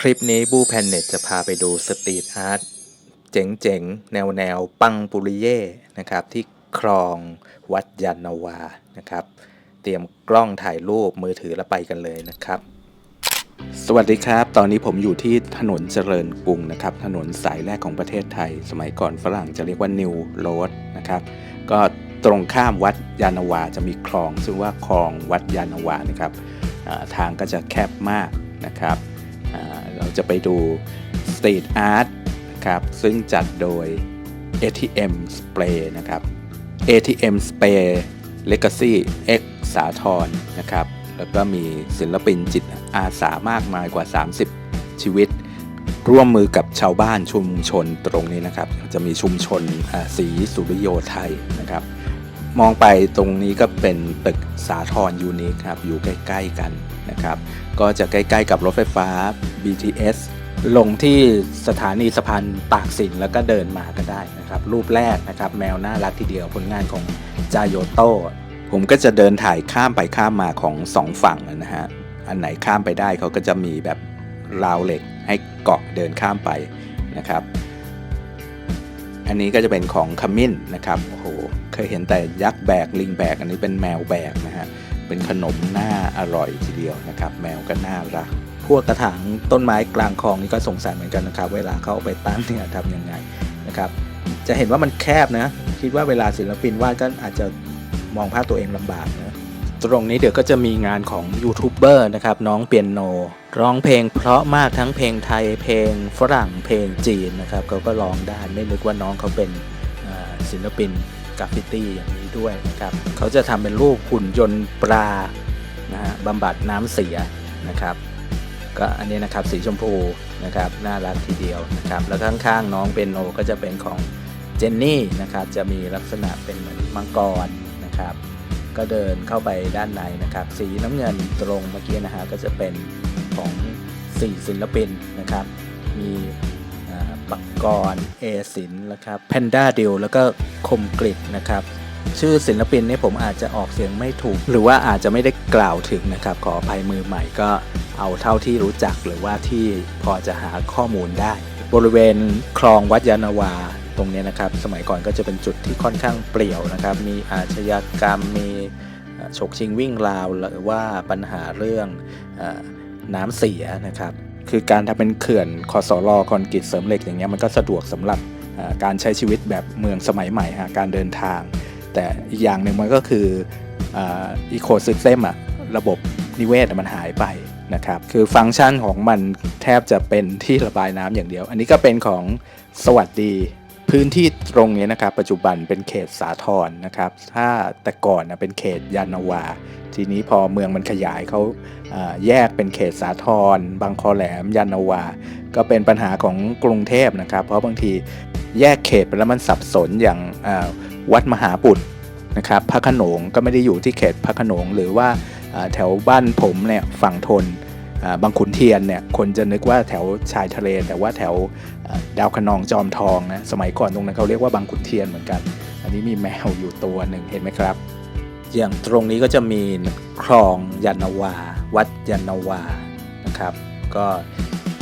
คลิปนี้บูแพนเน็ตจะพาไปดูสตรีทอาร์ตเจ๋งๆ แนวแนวๆปังปุริเย่นะครับ ที่คลองวัดยานนาวานะครับ เตรียมกล้องถ่ายรูปมือถือแล้วไปกันเลยนะครับ สวัสดีครับ ตอนนี้ผมอยู่ที่ถนนเจริญกรุงนะครับ ถนนสายแรกของประเทศไทย สมัยก่อนฝรั่งจะเรียกว่านิวโรดนะครับ ก็ตรงข้ามวัดยานนาวาจะมีคลอง ซึ่งว่าคลองวัดยานนาวานะครับทางก็จะแคบมากนะครับ เราจะไปดูสตรีทอาร์ตครับซึ่งจัดโดย ATM Spray นะครับ ATM Spray Legacy X สาทรนะครับ แล้วก็มีศิลปินจิตอาสามากมายกว่า 30 ชีวิต ร่วมมือกับชาวบ้านชุมชนตรงนี้นะครับ จะมีชุมชนอ่าศรีสุริโยไทยนะครับ มองไปตรงนี้ก็เป็นตึกสาทรยูนิคครับ อยู่ใกล้ ๆ กันนะครับ ก็จะใกล้ ๆ กับรถไฟฟ้า BTS ลงที่สถานีสะพานตากสินแล้วก็เดินมาก็ได้นะครับ รูปแรกนะครับ แมวน่ารักทีเดียวผลงานของจาโยโต้ผมก็จะเดินถ่ายข้ามไปข้ามมาของสองฝั่งนะฮะ อันไหนข้ามไปได้เขาก็จะมีแบบราวเหล็กให้เกาะเดินข้ามไปนะครับ อันนี้ก็จะเป็นของขมิ้นนะครับ เคยเห็นแต่ยักษ์แบกลิงแบก อันนี้เป็นแมวแบกนะฮะ เป็นขนมน่าอร่อยทีเดียวนะครับ แมวก็น่ารัก พวกกระถางต้นไม้กลางคลองนี่ก็สงสัยเหมือนกันนะครับ เวลาเขาเอาไปตั้งเนี่ยทำยังไงนะครับ จะเห็นว่ามันแคบนะ คิดว่าเวลาศิลปินวาดก็อาจจะมองภาพตัวเองลำบากนะตรงนี้เดี๋ยวก็จะมีงานของยูทูบเบอร์นะครับน้องเปียโน ร้องเพลงเพราะมากทั้งเพลงไทยเพลงฝรั่งเพลงจีนนะครับเขาก็ร้องได้ไม่นึกว่าน้องเขาเป็นศิลปิน กราฟฟิตี้อย่างนี้ด้วยนะครับเขาจะทำเป็นรูปหุ่นยนต์ปลานะฮะบำบัดน้ำเสียนะครับก็อันนี้นะครับสีชมพูนะครับน่ารักทีเดียวนะครับแล้วข้างๆน้องเปียโนก็จะเป็นของเจนนี่นะครับจะมีลักษณะเป็นเหมือนมังกรนะครับก็เดินเข้าไปด้านในนะครับ สีน้ำเงินตรงเมื่อกี้นะฮะก็จะเป็นของสี่ศิลปินนะครับ มี ปักกรเอศินนะครับแพนด้าดิวแล้วก็คมกริดนะครับ ชื่อศิลปินนี่ผมอาจจะออกเสียงไม่ถูก หรือว่าอาจจะไม่ได้กล่าวถึงนะครับ ขออภัยมือใหม่ก็เอาเท่าที่รู้จักหรือว่าที่พอจะหาข้อมูลได้ บริเวณคลองวัดยานาวาตรงเนี้ยนะครับ สมัยก่อนก็จะเป็นจุดที่ค่อนข้างเปลี่ยวนะครับ มีอาชญากรรมมีฉกชิงวิ่งราวหรือว่าปัญหาเรื่องอน้ำเสียนะครับ คือการทำเป็นเขื่อนคอสลอคอนกรีตเสริมเหล็กอย่างเงี้ยมันก็สะดวกสำหรับการใช้ชีวิตแบบเมืองสมัยใหม่ฮะการเดินทาง แต่อีกอย่างหนึ่งมันก็คืออีโคซิสเต็มอะระบบนิเวศมันหายไปนะครับคือฟังก์ชันของมันแทบจะเป็นที่ระบายน้ำอย่างเดียว อันนี้ก็เป็นของสวัสดี พื้นที่ตรงนี้นะครับ ปัจจุบันเป็นเขตสาทรนะครับ ถ้าแต่ก่อนนะเป็นเขตยานาวา ทีนี้พอเมืองมันขยายเขาแยกเป็นเขตสาทรบางคอแหลมยานาวา ก็เป็นปัญหาของกรุงเทพนะครับ เพราะบางทีแยกเขตไปแล้วมันสับสนอย่างวัดมหาบุตรนะครับพระขนงก็ไม่ได้อยู่ที่เขตพระขนงหรือว่าแถวบ้านผมเนี่ยฝั่งทน บางขุนเทียนเนี่ยคนจะนึกว่าแถวชายทะเล แต่ว่าแถวดาวคะนองจอมทองนะสมัยก่อนตรงนั้นเขาเรียกว่าบางขุนเทียนเหมือนกัน อันนี้มีแมวอยู่ตัวหนึ่งเห็นไหมครับ อย่างตรงนี้ก็จะมีคลองยานาวา วัดยานาวานะครับ ก็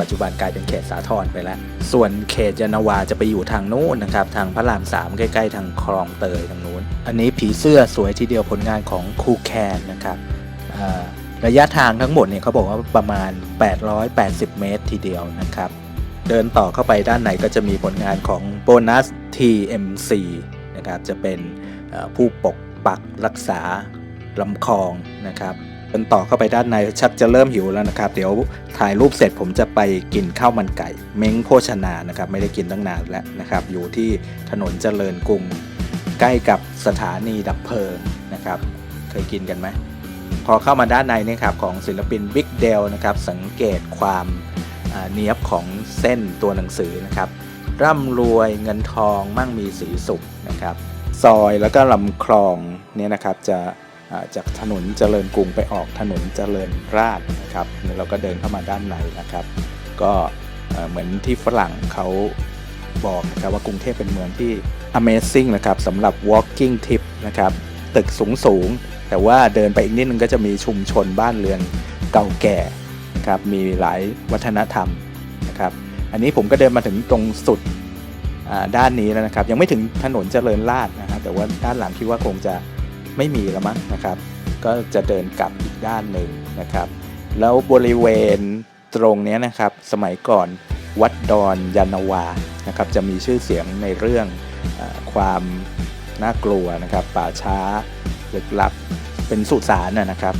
ปัจจุบันกลายเป็นเขตสาทรไปแล้ว ส่วนเขตยานาวาจะไปอยู่ทางนู้นนะครับ ทางพระรามสามใกล้ๆ ทางคลองเตยทางนู้น อันนี้ผีเสื้อสวยทีเดียวผลงานของคูแคนนะครับ ระยะทางทั้งหมดเนี่ยเขาบอกว่าประมาณ 880 เมตรทีเดียวนะครับ เดินต่อเข้าไปด้านในก็จะมีผลงานของโบนัส TMC นะครับจะเป็นผู้ปกปักรักษาลำคลองนะครับเดินต่อเข้าไปด้านในชักจะเริ่มหิวแล้วนะครับ เดี๋ยวถ่ายรูปเสร็จผมจะไปกินข้าวมันไก่ เม้งโภชนานะครับ ไม่ได้กินตั้งนานแล้วนะครับ อยู่ที่ถนนเจริญกรุง ใกล้กับสถานีดับเพลิงนะครับ เคยกินกันไหม พอเข้ามาด้านในนี่ครับของศิลปินบิ๊กเดลนะครับสังเกตความเนียบของเส้นตัวหนังสือนะครับ ร่ำรวยเงินทองมั่งมีสีสุขนะครับ ซอยแล้วก็ลำคลองเนี่ยนะครับจะจากถนนเจริญกรุงไปออกถนนเจริญราษนะครับเราก็เดินเข้ามาด้านในนะครับ ก็เอ่อเหมือนที่ฝรั่งเขาบอกนะครับว่ากรุงเทพเป็นเมืองที่ Amazing นะครับสำหรับ walking trip นะครับ ตึกสูงสูงๆ แต่ว่าเดินไปอีกนิดนึงก็จะมีชุมชนบ้านเรือนเก่าแก่ครับมีหลายวัฒนธรรมนะครับอันนี้ผมก็เดินมาถึงตรงสุดอ่าด้านนี้แล้วนะครับ ยังไม่ถึงถนนเจริญราษนะฮะแต่ว่าด้านหลังคิดว่าคงจะไม่มีแล้วมั้งนะครับ ก็จะเดินกลับอีกด้านหนึ่งนะครับ แล้วบริเวณตรงนี้นะครับ สมัยก่อนวัดดอนยานาวานะครับ จะมีชื่อเสียงในเรื่องอความ น่ากลัวนะครับป่าช้าลึกลับเป็นสุสานนะครับ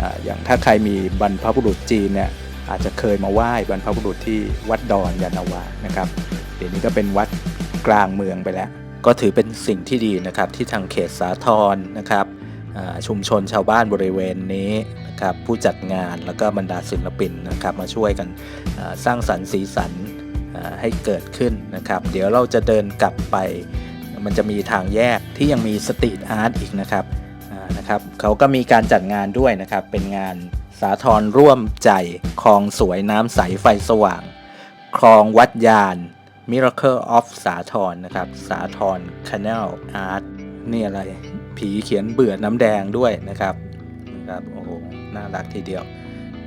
ออย่างถ้าใครมีบรรพบุรุษจีนเนี่ยอาจจะเคยมาไหว้บรรพบุรุษที่วัดดอนยานาวานะครับเดี๋ยวนี้ก็เป็นวัดกลางเมืองไปแล้ว ก็ถือเป็นสิ่งที่ดีนะครับที่ทางเขตสาทรนะครับชุมชนชาวบ้านบริเวณนี้นะครับผู้จัดงานแล้วก็บรรดาศิลปินนะครับมาช่วยกันสร้างสรรค์สีสันให้เกิดขึ้นนะครับ เดี๋ยวเราจะเดินกลับไป มันจะมีทางแยกที่ยังมีสตรีทอาร์ตอีกนะครับนะครับเขาก็มีการจัดงานด้วยนะครับ เป็นงานสาทรร่วมใจคลองสวยน้ำใสไฟสว่าง คลองวัดยาน Miracle of สาทรนะครับ สาทร Canal Art นี่อะไร ผีเขียนเบื่อน้ำแดงด้วยนะครับนะครับโอ้โหน่ารักทีเดียว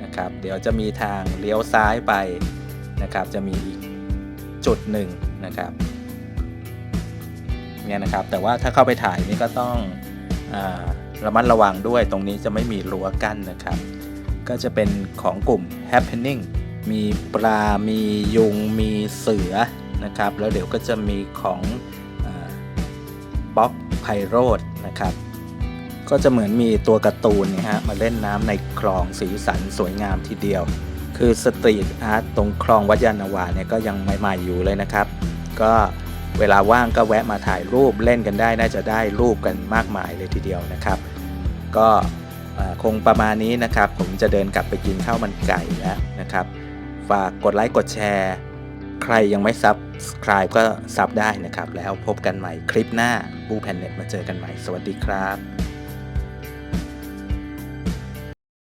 นะครับ เดี๋ยวจะมีทางเลี้ยวซ้ายไปนะครับ จะมีอีกจุดหนึ่งนะครับ เนี่ยนะครับ แต่ว่าถ้าเข้าไปถ่ายนี่ก็ต้องอระมัดระวังด้วย ตรงนี้จะไม่มีรั้วกั้นนะครับ ก็จะเป็นของกลุ่ม happening มีปลา มียุง มีเสือนะครับ แล้วเดี๋ยวก็จะมีของป๊อกไพโรดนะครับ ก็จะเหมือนมีตัวการ์ตูนเนี่ยฮะ มาเล่นน้ำในคลองสีสันสวยงามทีเดียว คือสตรีทอาร์ตตรงคลองวัดยานนาวาเนี่ยก็ยังใหม่ๆอยู่เลยนะครับ ก็ เวลาว่างก็แวะมาถ่ายรูปเล่นกันได้น่าจะได้รูปกันมากมายเลยทีเดียวนะครับ ก็คงประมาณนี้นะครับ ผมจะเดินกลับไปกินข้าวมันไก่แล้วนะครับ ฝากกดไลค์กดแชร์ ใครยังไม่ซับสไคร b e ก็ซับได้นะครับ แล้วพบกันใหม่คลิปหน้าบูแพนเน็ตมาเจอกันใหม่ สวัสดีครับ